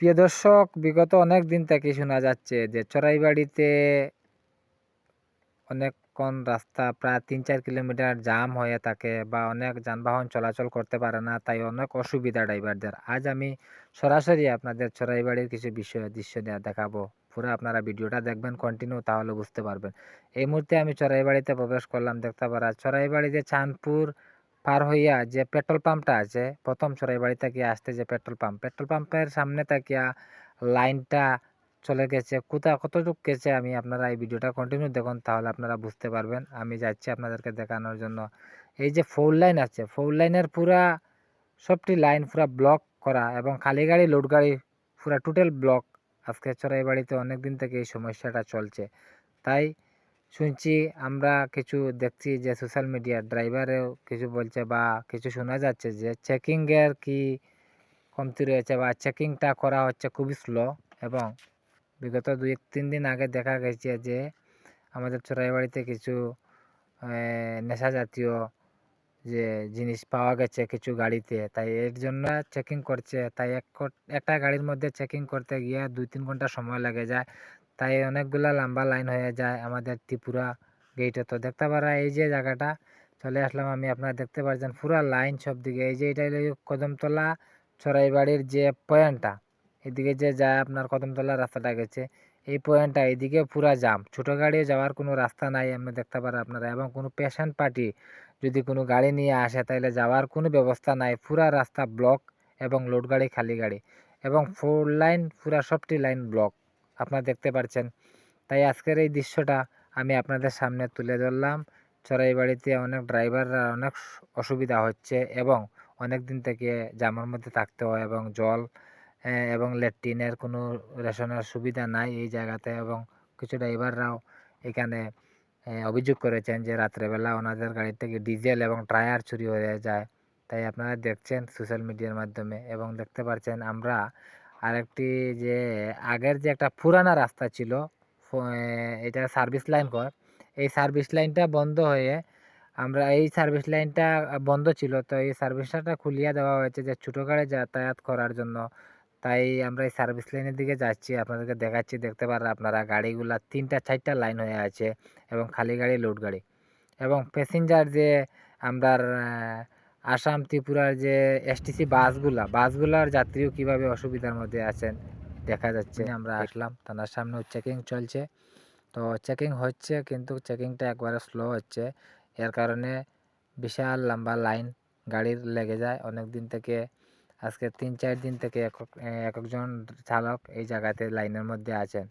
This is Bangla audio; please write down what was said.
প্রিয় দর্শক, বিগত অনেক দিন থেকে শোনা যাচ্ছে যে চড়াইবাড়িতে অনেকক্ষণ রাস্তা প্রায় তিন চার কিলোমিটার জাম হয়ে থাকে বা অনেক যানবাহন চলাচল করতে পারে না, তাই অনেক অসুবিধা ড্রাইভারদের। আজ আমি সরাসরি আপনাদের চড়াইবাড়ির কিছু বিষয় দৃশ্য দেখাবো। পুরো আপনারা ভিডিওটা দেখবেন কন্টিনিউ তাহলে বুঝতে পারবেন। এই মুহূর্তে আমি চড়াইবাড়িতে প্রবেশ করলাম, দেখতে পারা, চড়াইবাড়িতে চাঁদপুর পার হইয়া যে পেট্রোল পাম্পটা আছে, প্রথম চড়াইবাড়ি থেকে আসতে যে পেট্রোল পাম্প, পেট্রোল পাম্পের সামনে তাকিয়া লাইনটা চলে গেছে। কোথা, কতটুকু গেছে আমি আপনারা এই ভিডিওটা কন্টিনিউ দেখুন, তাহলে আপনারা বুঝতে পারবেন। আমি যাচ্ছি আপনাদেরকে দেখানোর জন্য। এই যে ফোর লাইন আছে ফোর লাইনের পুরা সবটি লাইন পুরা ব্লক করা এবং খালি গাড়ি লোড গাড়ি পুরা টোটাল ব্লক আজকে চড়াইবাড়িতে অনেক দিন থেকে এই সমস্যাটা চলছে। তাই শুনছি আমরা কিছু দেখছি যে সোশ্যাল মিডিয়া ড্রাইভারেও কিছু বলছে বা কিছু শোনা যাচ্ছে যে চেকিংয়ের কি কমতি রয়েছে বা চেকিংটা করা হচ্ছে খুবই স্লো এবং বিগত দুই তিন দিন আগে দেখা গেছে যে আমাদের চোরাইবাড়িতে কিছু নেশা জাতীয় যে জিনিস পাওয়া গেছে কিছু গাড়িতে। তাই এর জন্য চেকিং করছে। তাই এক একটা গাড়ির মধ্যে চেকিং করতে গিয়ে দুই তিন ঘণ্টা সময় লেগে যায়। তাই অনেকগুলা লম্বা লাইন হয়ে যায় আমাদের ত্রিপুরা গেটে তো দেখতে পারা এই যে জায়গাটা, চলে আসলাম আমি আপনারা দেখতে পাচ্ছেন পুরা লাইন সব দিকে এই যে এটা কদমতলা চড়াইবাড়ির যে পয়েন্টটা এদিকে যে যায় আপনার কদমতলা রাস্তাটা গেছে, এই পয়েন্টটা এদিকে পুরা জাম ছোটো গাড়ি যাওয়ার কোনো রাস্তা নাই, আপনি দেখতে পারেন আপনারা। এবং কোনো পেশেন্ট পার্টি যদি কোনো গাড়ি নিয়ে আসে তাহলে যাওয়ার কোনো ব্যবস্থা নাই। পুরা রাস্তা ব্লক এবং লোড গাড়ি, খালি গাড়ি। এবং ফোর লাইন পুরা সবটি লাইন ব্লক আপনারা দেখতে পাচ্ছেন তাই আজকের এই দৃশ্যটা আমি আপনাদের সামনে তুলে ধরলাম। চড়াইবাড়িতে অনেক ড্রাইভাররা অনেক অসুবিধা হচ্ছে এবং অনেক দিন থেকে জামের মধ্যে থাকতে হয় এবং জল এবং ল্যাট্রিনের কোনো রেশনের সুবিধা নাই এই জায়গাতে এবং কিছু ড্রাইভাররাও এখানে অভিযোগ করেছেন যে রাত্রেবেলা ওনাদের গাড়ি থেকে ডিজেল এবং টায়ার চুরি হয়ে যায়। তাই আপনারা দেখছেন সোশ্যাল মিডিয়ার মাধ্যমে এবং দেখতে পাচ্ছেন আমরা আরেকটি যে আগের যে একটা পুরানা রাস্তা ছিল এটা সার্ভিস লাইন কয় এই সার্ভিস লাইনটা বন্ধ হয়ে আমরা, এই সার্ভিস লাইনটা বন্ধ ছিল, তো এই সার্ভিসটা খুলিয়ে দেওয়া হয়েছে যে ছোটো গাড়ি যাতায়াত করার জন্য। তাই আমরা এই সার্ভিস লাইনের দিকে যাচ্ছি, আপনাদেরকে দেখাচ্ছি, দেখতে পারেন আপনারা, গাড়িগুলা তিনটা, চারটা লাইন হয়ে আছে এবং খালি গাড়ি লোড গাড়ি। এবং প্যাসেঞ্জার যে আমরা আসাম ত্রিপুরার যে এসটিসি বাসগুলা বাসগুলার যাত্রীও কীভাবে অসুবিধার মধ্যে আছেন দেখা যাচ্ছে। আমরা আসলাম থানার সামনে চেকিং চলছে। তো চেকিং হচ্ছে কিন্তু চেকিংটা একবারে স্লো হচ্ছে। এর কারণে বিশাল লম্বা লাইন গাড়ির লেগে যায়। অনেক দিন থেকে আজকে তিন চার দিন থেকে এক একজন চালক এই জায়গাতে লাইনের মধ্যে আছেন।